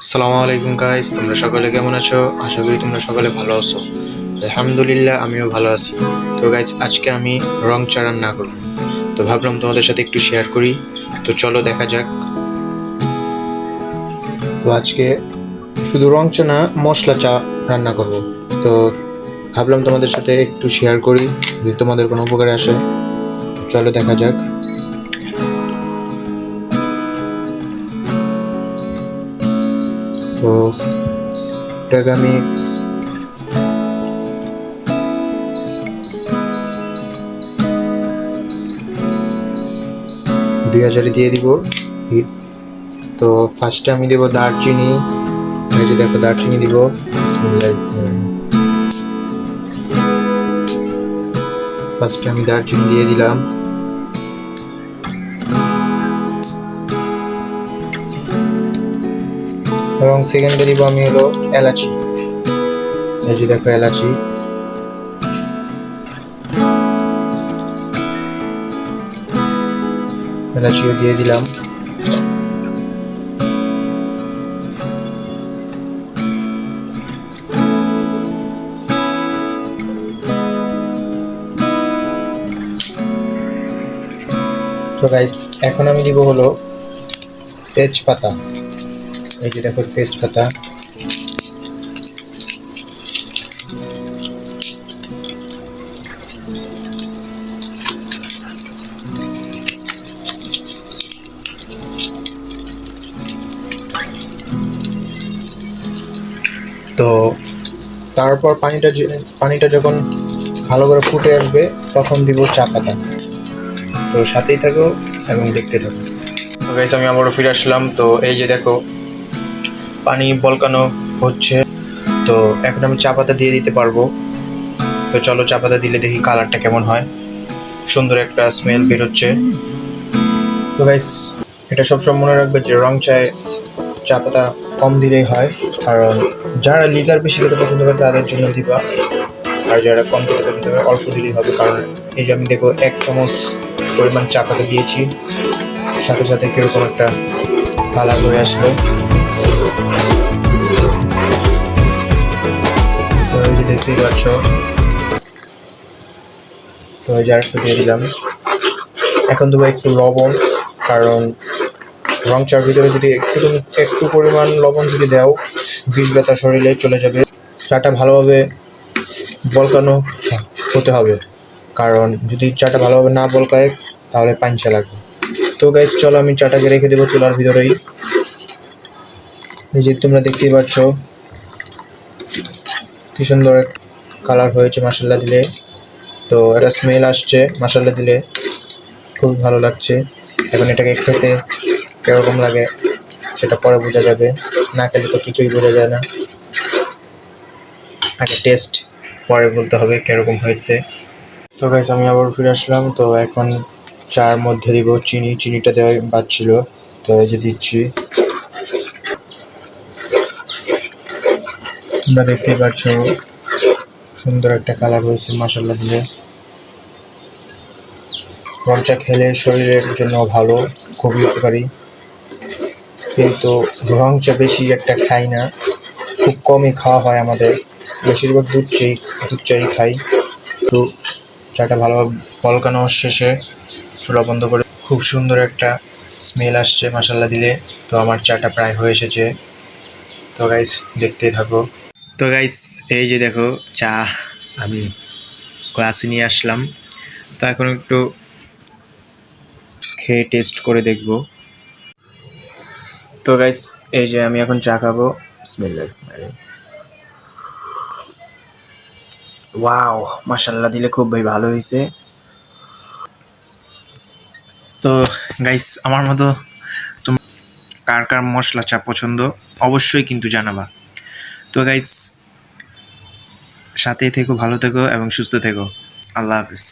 আসসালামু আলাইকুম গাইস তোমরা সকলে কেমন আছো? আশা করি তোমরা সকলে ভালো আছো। আলহামদুলিল্লাহ, আমিও ভালো আছি। তো গাইস আজকে আমি রং চা রান্না করব। তো, ভাবলাম তোমাদের সাথে একটু শেয়ার করি। তো, চলো দেখা যাক। তো, আজকে শুধু রং চা না, মশলা চা রান্না করব। তো, ভাবলাম তোমাদের সাথে একটু শেয়ার করি, যদি তোমাদের কোনো উপকারে আসে। চলো দেখা যাক। আমি দুই হাজারে দিয়ে দিব, হিট। তো ফার্স্টে আমি দেব দারচিনি, এই যে দেখো দারচিনি দিব ফার্স্টে আমি দারচিনি দিয়ে দিলাম। এবং সেকেন্ডে দিব আমি হলো এলাচি। এই যে দেখো এলাচি। এলাচিও দিয়ে দিলাম। তো গাইস এখন আমি দিব হলো তেজপাতা। এই যে দেখো তেজপাতা তো তারপর পানিটা পানিটা যখন ভালো করে ফুটে আসবে, তখন দিব চা পাতা তো সাথেই থাকো এবং দেখতে থাকো। আমি আবারও ফিরে আসলাম। তো এই যে দেখো পানি বলকানো হচ্ছে। তো এখন আমি চা পাতা দিয়ে দিতে পারব। তো চলো চা পাতা দিলে দেখি কালারটা কেমন হয়। সুন্দর একটা স্মেল বেরোচ্ছে। তো গাইস এটা সবসময় মনে রাখবে যে রং চায় চা পাতা কম দিলেই হয়। কারণ যারা লিগার বেশি খেতে পছন্দ করে তাদের জন্য দিবা। আর যারা কম খেতে পছন্দ করে অল্প দিলেই হবে। কারণ এই যে আমি দেখো এক চামচ পরিমাণ চা পাতা দিয়েছি। সাথে সাথে কীরকম একটা কালার হয়ে আসলো। তো এই যে দেখতেই পাচ্ছ। তো এই যে আরেকটু দিয়ে দিলাম। এখন দেবো একটু লবণ, কারণ রং চার ভিতরে যদি একটু তুমি একটু পরিমাণ লবণ যদি দাও, বিষ ব্যথা শরীরে চলে যাবে। চাটা ভালোভাবে বলকানো হতে হবে, কারণ যদি চাটা ভালোভাবে না বলকায়, তাহলে পাঞ্চা লাগবে। তো গাইজ চলো আমি চাটাকে রেখে দেবো চুলার ভিতরেই। এই যে তোমরা দেখতেই পাচ্ছ, কি সুন্দর কালার হয়েছে মশলা দিলে। তো এটা স্মেল আসছে মশলা দিলে। খুব ভালো লাগছে। এখন এটাকে খেতে কীরকম লাগে সেটা পরে বোঝা যাবে। না খেলে তো কিছুই বোঝা যায় না। আগে টেস্ট পরে বলতে হবে কীরকম হয়েছে। তো গাইস আমি আবার ফিরে আসলাম। তো এখন চার মধ্যে দিব চিনি। চিনিটা দেওয়া বাদ ছিল। তো এই যে দিচ্ছি। তোমরা দেখতেই পাচ্ছ, সুন্দর একটা কালার হয়েছে মশলা দিয়ে। রংচা খেলে শরীরের জন্য ভালো, খুবই উপকারী। কিন্তু রং চা বেশি একটা খাই না, খুব কমই খাওয়া হয় আমাদের। বেশিরভাগ দুধ চাই দুধ চাই খাই। তো চাটা ভালোভাবে পলকানো শেষে চুলা বন্ধ করে খুব সুন্দর একটা স্মেল আসছে মশলা দিলে। তো আমার চাটা প্রায় হয়ে এসেছে। তো গাইস দেখতেই থাকো। তো গাইস এই যে দেখো, চা আমি ক্লাসে নিয়ে আসলাম। তো এখন একটু খেয়ে টেস্ট করে দেখব। তো গাইস এই যে আমি এখন চা খাব। ওয়াও মাশাল্লাহ দিলে খুব ভাই ভালো হয়েছে তো গাইস আমার মতো কার কার মশলা চা পছন্দ, অবশ্যই কিন্তু জানাবা। তো গাইস সাথে থেকো ভালো থেকো এবং সুস্থ থেকো। আল্লাহ হাফিজ।